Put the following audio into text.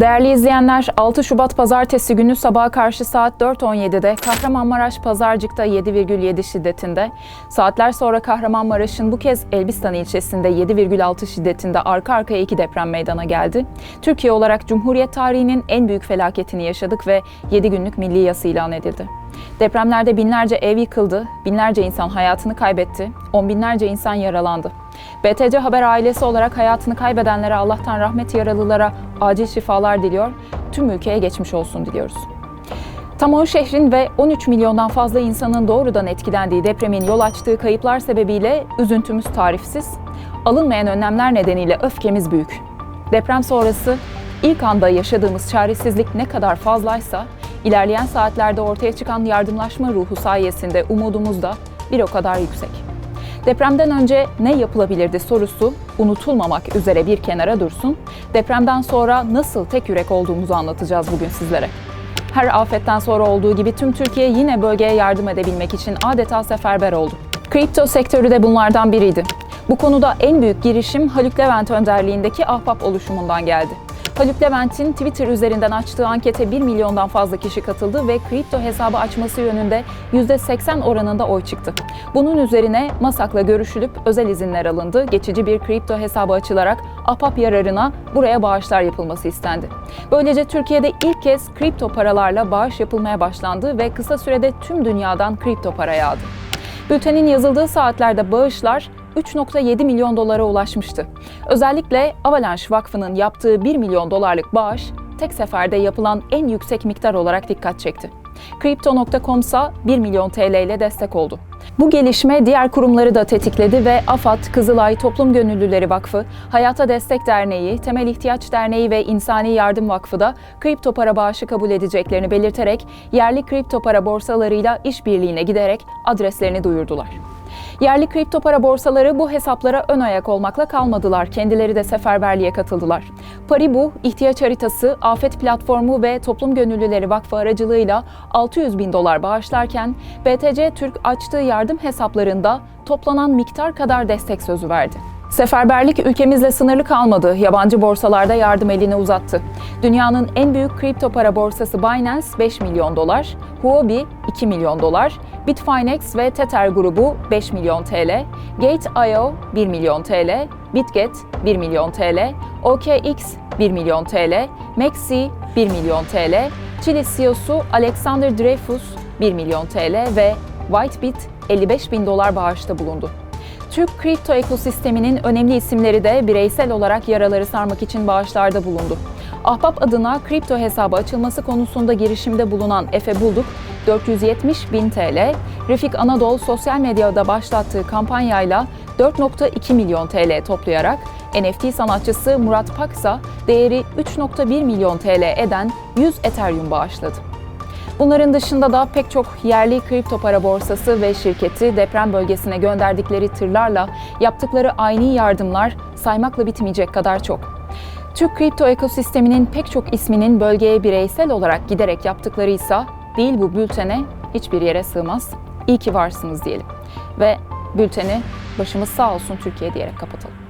Değerli izleyenler, 6 Şubat Pazartesi günü sabaha karşı saat 4.17'de Kahramanmaraş Pazarcık'ta 7,7 şiddetinde, saatler sonra Kahramanmaraş'ın bu kez Elbistan ilçesinde 7,6 şiddetinde arka arkaya iki deprem meydana geldi. Türkiye olarak Cumhuriyet tarihinin en büyük felaketini yaşadık ve 7 günlük milli yas ilan edildi. Depremlerde binlerce ev yıkıldı, binlerce insan hayatını kaybetti, on binlerce insan yaralandı. BTC Haber ailesi olarak hayatını kaybedenlere Allah'tan rahmet yaralılara acil şifalar diliyor, tüm ülkeye geçmiş olsun diliyoruz. Tam 10 şehrin ve 13 milyondan fazla insanın doğrudan etkilendiği depremin yol açtığı kayıplar sebebiyle üzüntümüz tarifsiz, alınmayan önlemler nedeniyle öfkemiz büyük. Deprem sonrası ilk anda yaşadığımız çaresizlik ne kadar fazlaysa, ilerleyen saatlerde ortaya çıkan yardımlaşma ruhu sayesinde umudumuz da bir o kadar yüksek. Depremden önce ne yapılabilirdi sorusu unutulmamak üzere bir kenara dursun. Depremden sonra nasıl tek yürek olduğumuzu anlatacağız bugün sizlere. Her afetten sonra olduğu gibi tüm Türkiye yine bölgeye yardım edebilmek için adeta seferber oldu. Kripto sektörü de bunlardan biriydi. Bu konuda en büyük girişim Haluk Levent önderliğindeki Ahbap oluşumundan geldi. Haluk Levent'in Twitter üzerinden açtığı ankete 1 milyondan fazla kişi katıldı ve kripto hesabı açması yönünde %80 oranında oy çıktı. Bunun üzerine MASAK'la görüşülüp özel izinler alındı. Geçici bir kripto hesabı açılarak APAP yararına buraya bağışlar yapılması istendi. Böylece Türkiye'de ilk kez kripto paralarla bağış yapılmaya başlandı ve kısa sürede tüm dünyadan kripto para yağdı. Bültenin yazıldığı saatlerde bağışlar 3.7 milyon dolara ulaşmıştı. Özellikle Avalanche Vakfı'nın yaptığı 1 milyon dolarlık bağış tek seferde yapılan en yüksek miktar olarak dikkat çekti. Crypto.com ise 1 milyon TL ile destek oldu. Bu gelişme diğer kurumları da tetikledi ve AFAD, Kızılay, Toplum Gönüllüleri Vakfı, Hayata Destek Derneği, Temel İhtiyaç Derneği ve İnsani Yardım Vakfı da kripto para bağışı kabul edeceklerini belirterek yerli kripto para borsalarıyla işbirliğine giderek adreslerini duyurdular. Yerli kripto para borsaları bu hesaplara ön ayak olmakla kalmadılar. Kendileri de seferberliğe katıldılar. Paribu, ihtiyaç haritası, afet platformu ve Toplum Gönüllüleri Vakfı aracılığıyla 600 bin dolar bağışlarken BTC Türk açtığı yardım hesaplarında toplanan miktar kadar destek sözü verdi. Seferberlik ülkemizle sınırlı kalmadı. Yabancı borsalarda yardım elini uzattı. Dünyanın en büyük kripto para borsası Binance 5 milyon dolar, Huobi 2 milyon dolar, Bitfinex ve Tether grubu 5 milyon TL, Gate.io 1 milyon TL, Bitget 1 milyon TL, OKX 1 milyon TL, Maxi 1 milyon TL, Chile CEO'su Alexander Dreyfus 1 milyon TL ve Whitebit 55 bin dolar bağışta bulundu. Türk kripto ekosisteminin önemli isimleri de bireysel olarak yaraları sarmak için bağışlarda bulundu. Ahbap adına kripto hesabı açılması konusunda girişimde bulunan Efe Bulduk, 470 bin TL, Refik Anadolu sosyal medyada başlattığı kampanyayla 4.2 milyon TL toplayarak NFT sanatçısı Murat Paksa değeri 3.1 milyon TL eden 100 Ethereum bağışladı. Bunların dışında da pek çok yerli kripto para borsası ve şirketi deprem bölgesine gönderdikleri tırlarla yaptıkları aynı yardımlar saymakla bitmeyecek kadar çok. Türk kripto ekosisteminin pek çok isminin bölgeye bireysel olarak giderek yaptıkları ise değil bu bültene hiçbir yere sığmaz. İyi ki varsınız diyelim. Ve bülteni başımız sağ olsun Türkiye diyerek kapatalım.